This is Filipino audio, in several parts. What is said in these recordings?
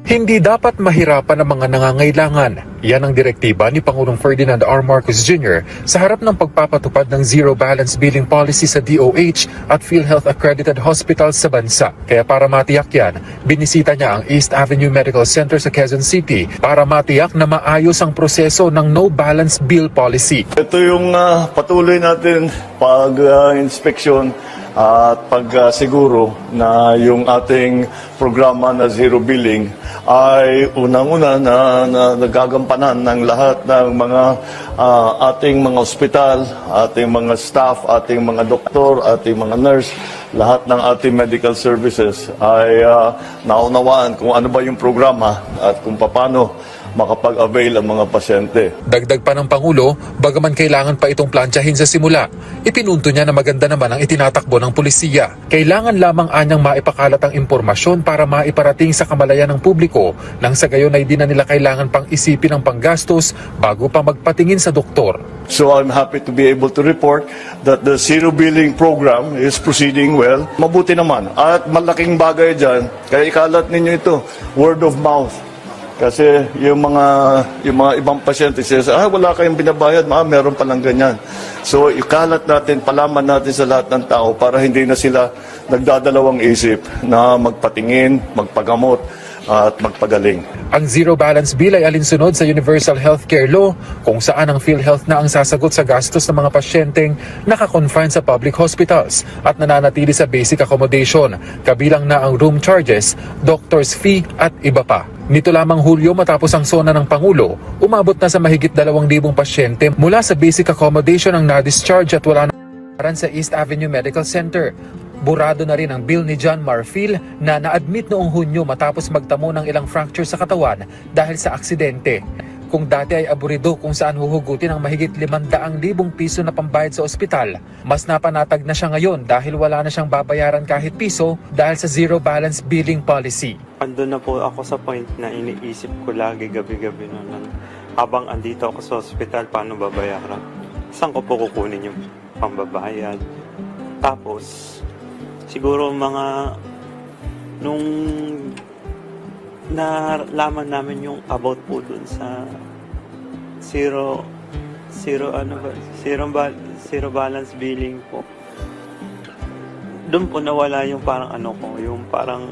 Hindi dapat mahirapan ang mga nangangailangan. Yan ang direktiba ni Pangulong Ferdinand R. Marcos Jr. sa harap ng pagpapatupad ng zero balance billing policy sa DOH at PhilHealth accredited hospitals sa bansa. Kaya para matiyak yan, binisita niya ang East Avenue Medical Center sa Quezon City para matiyak na maayos ang proseso ng no balance bill policy. Ito yung ah, patuloy natin pag-inspeksyon at pagsiguro na yung ating programa na zero billing ay unang-una na, na nagagampanan ng lahat ng mga ah, ating mga ospital, ating mga staff, ating mga doktor, ating mga nurse, lahat ng ating medical services ay ah, naunawaan kung ano ba yung programa at kung paano makapag-avail ang mga pasyente. Dagdag pa ng Pangulo, bagaman kailangan pa itong plansyahin sa simula, ipinunto niya na maganda naman ang itinatakbo ng pulisiya. Kailangan lamang anyang maipakalat ang impormasyon para maiparating sa kamalayan ng publiko nang sa gayon ay di na nila kailangan pang isipin ang panggastos bago pa magpatingin sa doktor. So I'm happy to be able to report that the zero billing program is proceeding well. Mabuti naman. At malaking bagay dyan, kaya ikalat ninyo ito, word of mouth. Kasi yung mga yung mga ibang pasyente sila, ah, wala kayong binabayad, ma, meron pa lang ganyan. So ikalat natin, palaman natin sa lahat ng tao para hindi na sila nagdadalawang isip na magpatingin, magpagamot at magpagaling. Ang zero balance bill ay alinsunod sa Universal Healthcare Law kung saan ang PhilHealth na ang sasagot sa gastos ng mga pasyenteng nakakonfine sa public hospitals at nananatili sa basic accommodation, kabilang na ang room charges, doctor's fee at iba pa. Nito lamang Hulyo matapos ang sona ng Pangulo, umabot na sa mahigit 2,000 pasyente mula sa basic accommodation ang na-discharge at wala na sa East Avenue Medical Center. Burado na rin ang bill ni John Marfil na na-admit noong Hunyo matapos magtamo ng ilang fracture sa katawan dahil sa aksidente. Kung dati ay aburido kung saan huhugutin ang mahigit 500,000 piso na pambayad sa ospital, mas napanatag na siya ngayon dahil wala na siyang babayaran kahit piso dahil sa zero balance billing policy. Ando na po ako sa point na iniisip ko lagi gabi-gabi na lang. Habang andito ako sa ospital, paano babayaran? Saan ko po kukunin yung pambabayad? Tapos, siguro mga nung nalaman namin yung about po dun sa zero zero ano ba zero, ba, zero balance billing po doon po nawala yung parang ano ko yung parang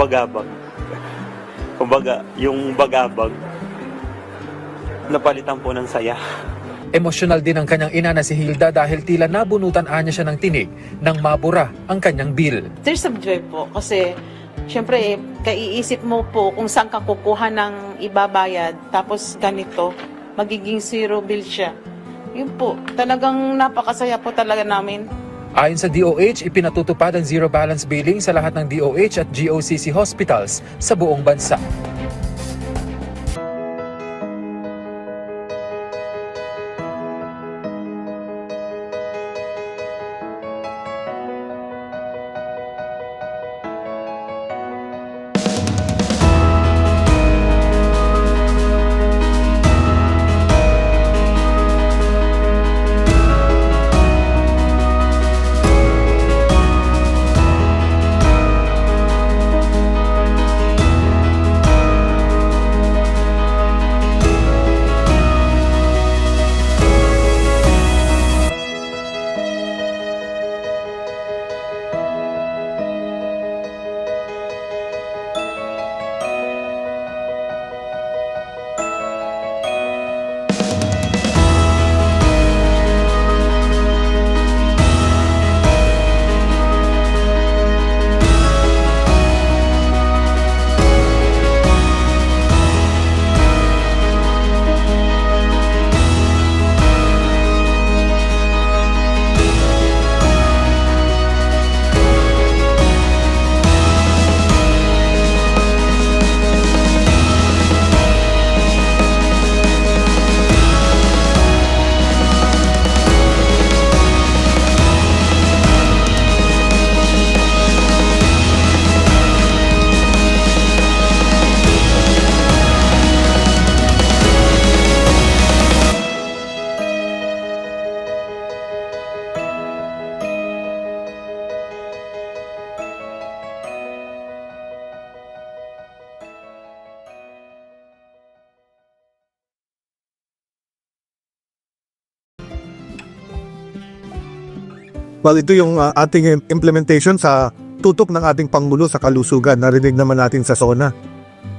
bagabag kumbaga yung bagabag napalitan po ng saya Emosyonal din ang kanyang ina na si Hilda dahil tila nabunutan anya siya ng tinig nang mabura ang kanyang bill. Tears of joy po kasi syempre eh, kaiisip mo po kung saan ka kukuha ng ibabayad tapos ganito magiging zero bill siya. Yun po, talagang napakasaya po talaga namin. Ayon sa DOH, ipinatutupad ang zero balance billing sa lahat ng DOH at GOCC hospitals sa buong bansa. Well, ito yung uh, ating im- implementation sa tutok ng ating Pangulo sa kalusugan. Narinig naman natin sa SONA.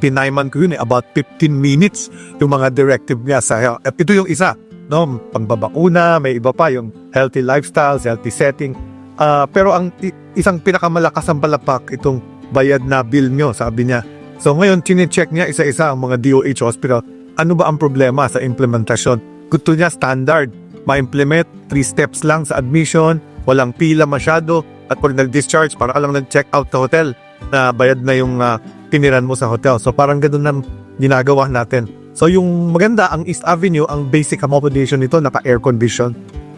Pinayman ko yun eh, about 15 minutes yung mga directive niya sa health. Ito yung isa, no? Pangbabakuna, may iba pa yung healthy lifestyles, healthy setting. Ah, pero ang isang pinakamalakas ang palapak itong bayad na bill nyo, sabi niya. So ngayon, chinecheck niya isa-isa ang mga DOH hospital. Ano ba ang problema sa implementasyon? Gusto niya standard, ma-implement, three steps lang sa admission, walang pila masyado, at pag nag-discharge, para lang nag-check out sa hotel na bayad na yung ah, tiniran mo sa hotel. So parang ganun ang ginagawa natin. So yung maganda, ang East Avenue, ang basic accommodation nito, naka-air condition.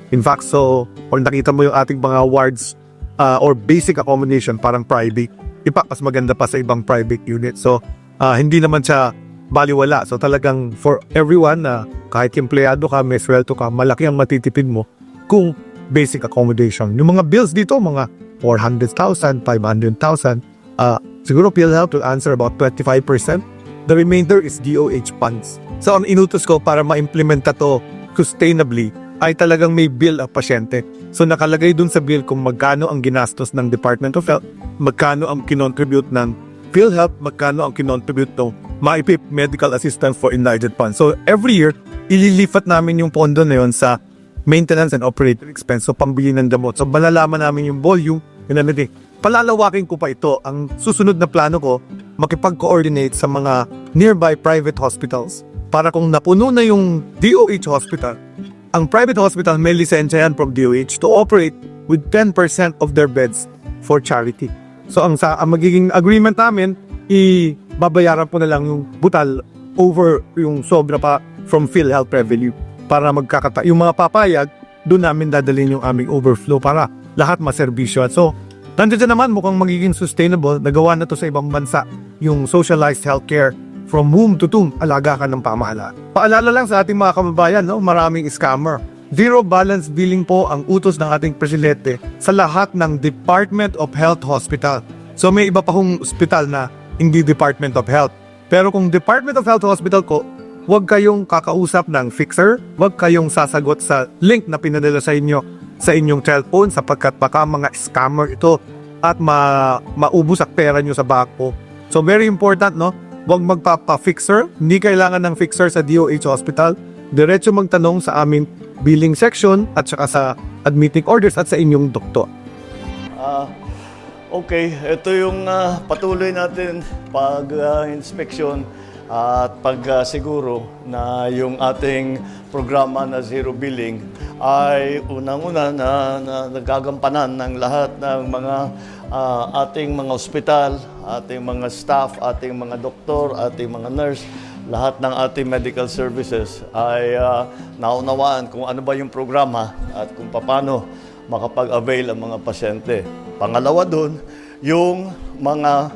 In fact, so, or nakita mo yung ating mga wards uh, or basic accommodation, parang private. Ipa, mas maganda pa sa ibang private unit. So, ah, hindi naman siya baliwala. So, talagang for everyone na kahit empleyado ka, may sweldo ka, malaki ang matitipid mo kung basic accommodation. Yung mga bills dito, mga 400,000, 500,000, ah, siguro PhilHealth will answer about 25%. The remainder is DOH funds. So, ang inutos ko para ma-implementa to sustainably ay talagang may bill ang pasyente. So nakalagay dun sa bill kung magkano ang ginastos ng Department of Health, magkano ang kinontribute ng PhilHealth, magkano ang kinontribute ng MAIPIP Medical Assistance for Enlarged Funds. So every year, ililipat namin yung pondo na yun sa maintenance and operating expense, so pambili ng gamot. So malalaman namin yung volume, yun na natin. Palalawakin ko pa ito. Ang susunod na plano ko, makipag-coordinate sa mga nearby private hospitals para kung napuno na yung DOH hospital, ang private hospital may lisensya yan from DOH to operate with 10% of their beds for charity. So ang sa ang magiging agreement namin, i-babayaran po na lang yung butal over yung sobra pa from PhilHealth revenue para magkakata. Yung mga papayag, doon namin dadalhin yung aming overflow para lahat maserbisyo. So, nandiyan naman mukhang magiging sustainable. Nagawa na to sa ibang bansa, yung socialized healthcare from womb to tomb, alaga ka ng pamahala. Paalala lang sa ating mga kababayan, no, maraming scammer. Zero balance billing po ang utos ng ating presidente sa lahat ng Department of Health Hospital. So may iba pa hong hospital na hindi Department of Health. Pero kung Department of Health Hospital ko, huwag kayong kakausap ng fixer, huwag kayong sasagot sa link na pinadala sa inyo sa inyong cellphone sapagkat baka mga scammer ito at ma maubos ang pera nyo sa bangko. So very important, no? Huwag magpapa-fixer. Hindi kailangan ng fixer sa DOH Hospital. Diretso magtanong sa aming billing section at saka sa admitting orders at sa inyong doktor. Ah, okay, ito yung ah, patuloy natin pag-inspection at pagsiguro na yung ating programa na zero billing ay unang-una na, na nagagampanan ng lahat ng mga ah, ating mga ospital, ating mga staff, ating mga doktor, ating mga nurse, lahat ng ating medical services ay ah, naunawaan kung ano ba yung programa at kung paano makapag-avail ang mga pasyente. Pangalawa doon, yung mga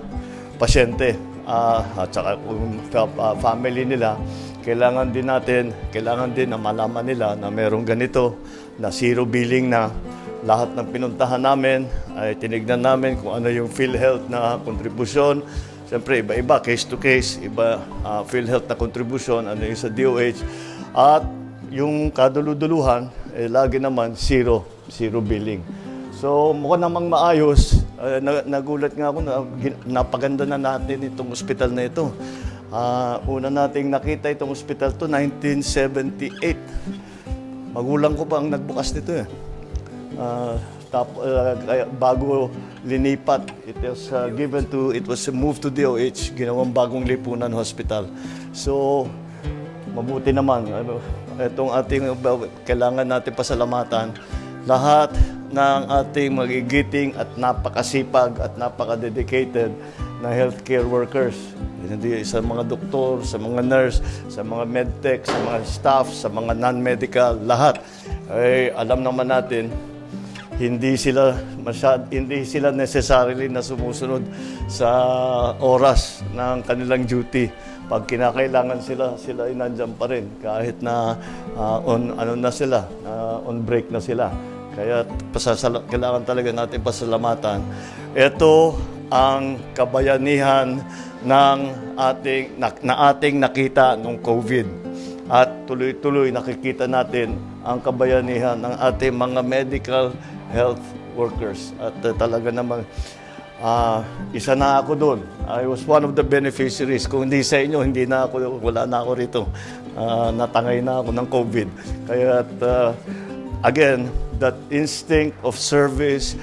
pasyente ah, at saka kung fa- ah, family nila, kailangan din natin, kailangan din na malaman nila na merong ganito, na zero billing na lahat ng pinuntahan namin ay tinignan namin kung ano yung PhilHealth na kontribusyon. Siyempre, iba-iba, case to case, iba ah, PhilHealth na kontribusyon, ano yung sa DOH. At yung kaduluduluhan, eh, lagi naman zero, zero billing. So, mukhang namang maayos. Na- nagulat nga ako na napaganda na natin itong ospital na ito. Ah, una nating nakita itong ospital to 1978. Magulang ko pa ang nagbukas nito eh. Ah, tap, kaya bago linipat, it was ah, given to, it was moved to DOH, ginawang bagong lipunan hospital. So, mabuti naman. Ano, itong ating, kailangan natin pasalamatan. Lahat ng ating magigiting at napakasipag at napaka-dedicated na healthcare workers. Hindi sa mga doktor, sa mga nurse, sa mga medtech, sa mga staff, sa mga non-medical, lahat. Ay alam naman natin hindi sila masyad, hindi sila necessarily na sumusunod sa oras ng kanilang duty. Pag kinakailangan sila, sila ay nandyan pa rin kahit na ah, on ano na sila, ah, on break na sila. Kaya pasasala, kailangan talaga natin pasalamatan. Ito ang kabayanihan ng ating na, na ating nakita nung COVID. At tuloy-tuloy nakikita natin ang kabayanihan ng ating mga medical health workers. At uh, talaga naman, ah, isa na ako doon. I was one of the beneficiaries. Kung hindi sa inyo, hindi na ako, wala na ako rito. Ah, natangay na ako ng COVID. Kaya, uh, again, that instinct of service,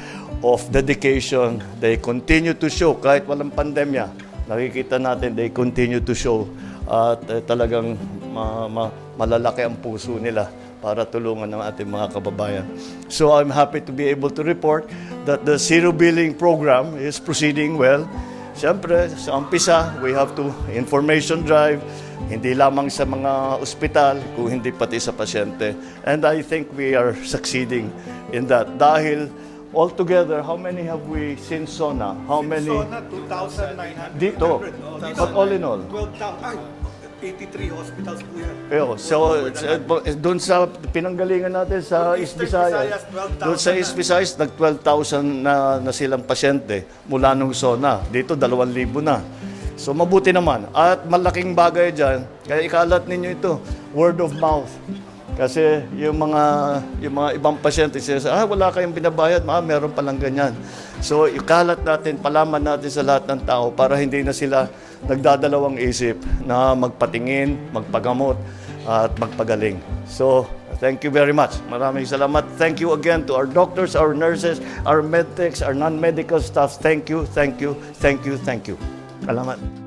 of dedication, they continue to show kahit walang pandemya. Nakikita natin, they continue to show at eh, talagang ma- ma- malalaki ang puso nila para tulungan ng ating mga kababayan. So I'm happy to be able to report that the zero billing program is proceeding well. Siyempre, sa umpisa, we have to information drive, hindi lamang sa mga ospital, kung hindi pati sa pasyente. And I think we are succeeding in that. Dahil altogether, how many have we seen SONA? How many? Sona, 2,900. Dito. But all in all. 12,000. Ay, 83 hospitals po yan. Eyo, so doon sa pinanggalingan natin sa East Visayas, Visayas, 12,000 doon sa East Visayas, nag 12,000 na, na silang pasyente mula nung SONA. Dito, 2,000 na. So mabuti naman. At malaking bagay dyan, kaya ikalat ninyo ito, word of mouth. Kasi yung mga yung mga ibang pasyente sila ah wala kayong binabayad, ah, meron palang ganyan. So ikalat natin, palaman natin sa lahat ng tao para hindi na sila nagdadalawang isip na magpatingin, magpagamot at magpagaling. So thank you very much. Maraming salamat. Thank you again to our doctors, our nurses, our medtechs, our non-medical staff. Thank you, thank you, thank you, thank you. Salamat.